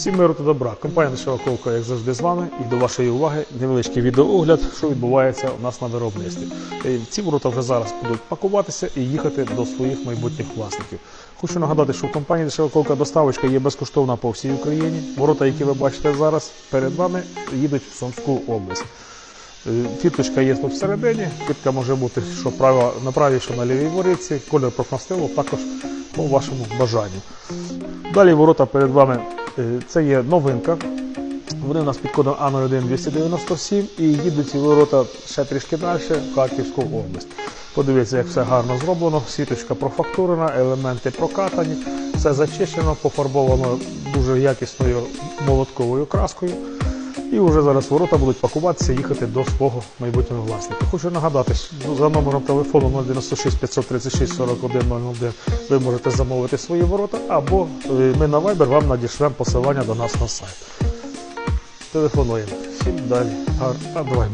Всім миру та добра. Компанія Дешева Ковка, як завжди, з вами. І до вашої уваги невеличкий відеоогляд, що відбувається у нас на виробництві. Е, Ці ворота вже зараз будуть пакуватися і їхати до своїх майбутніх власників. Хочу нагадати, що в компанії Дешева Ковка доставочка є безкоштовна по всій Україні. Ворота, які ви бачите зараз перед вами, їдуть в Сумську область. Е, Фіточка є тут всередині, фітка може бути що права, на правій, що на лівій вориці, колір профнастилу також по вашому бажанню. Далі ворота перед вами це є новинка. Вони у нас під кодом А01 297 і їдуть ці ворота ще трішки далі в Харківську область. Подивіться, як все гарно зроблено, сіточка профактурена, елементи прокатані, все зачищено, пофарбовано дуже якісною молотковою краскою. І вже зараз ворота будуть пакуватися їхати до свого майбутнього власника. Хочу нагадати, за номером телефону 096 536 41 001 ви можете замовити свої ворота, або е, ми на Viber вам надішлемо посилання до нас на сайт. Телефонуємо. Всім далі. Гар... А, давай.